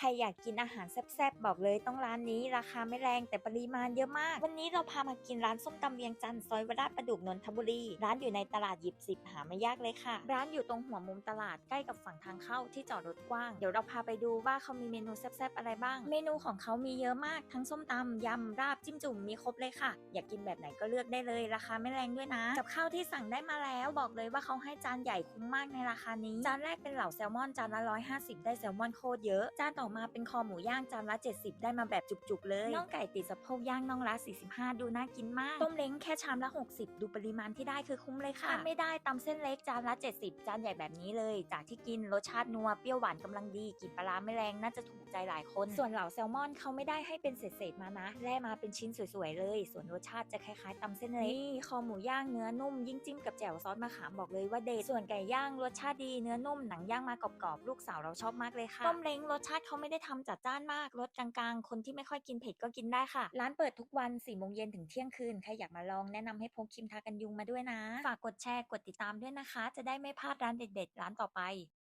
ใครอยากกินอาหารแซ่บๆบอกเลยต้องร้านนี้ ราคาไม่แรงแต่ปริมาณเยอะมาก วันนี้เราพามากินร้านส้มตำเวียงจันทร์ซอยวราชประดุกนนทบุรี ร้านอยู่ในตลาดหยิบสิบหาไม่ยากเลยค่ะ ร้านอยู่ตรงหัวมุมตลาดใกล้กับฝั่งทางเข้าที่จอดรถกว้าง เดี๋ยวเราพาไปดูว่าเขามีเมนูแซ่บๆอะไรบ้าง เมนูของเขามีเยอะมากทั้งส้มตำยำราบจิ้มจุ่มมีครบเลยค่ะ อยากกินแบบไหนก็เลือกได้เลย ราคาไม่แรงด้วยนะกับข้าวที่สั่งได้มาแล้วบอกเลยว่าเขาให้จานใหญ่คุ้มมากในราคานี้จานแรกเป็นเหล่าแซลมอนจานละ150 ได้แซลมอนโคตรเยอะจานต่อมาเป็นคอหมูย่างจานละ 70 ได้มาแบบจุกๆ เลยน่องไก่ติดสะโพกย่างน่องละ 45 ดูน่ากินมาก ต้มเล้งแค่ชามละ 60 ดูปริมาณที่ได้คือคุ้มเลยค่ะทานไม่ได้ตำเส้นเล็กจานละ 70 จานใหญ่แบบนี้เลย จากที่กินรสชาตินัวเปรี้ยวหวานกำลังดีกลิ่นปลาร้าไม่แรงน่าจะถูกใจหลายคน ส่วนเหล่าแซลมอนเขาไม่ได้ให้เป็นเศษๆมานะแล่มาเป็นชิ้นสวยๆเลย ส่วนรสชาติจะคล้ายๆตำเส้นเล็กนี่คอหมูย่างเนื้อนุ่มยิ่งจิ้มกับแจ่วซอสมะขามบอกเลยว่าเด็ดส่วนไก่ย่างรสชาติดีเนื้อนุ่มหนังย่างมากรอบๆลูกสาวเราชอบมากเลยค่ะต้มเล้งรสชาติเขาไม่ได้ทำจัดจ้านมากรสกลางๆ คนที่ไม่ค่อยกินเผ็ดก็กินได้ค่ะ ร้านเปิดทุกวัน4ี่โมงเย็นถึงเที่ยงคืน ใครอยากมาลองแนะนำให้พกครีมทากันยุงมาด้วยนะ ฝากกดแชร์กดติดตามด้วยนะคะ จะได้ไม่พลาดร้านเด็ดๆ ร้านต่อไป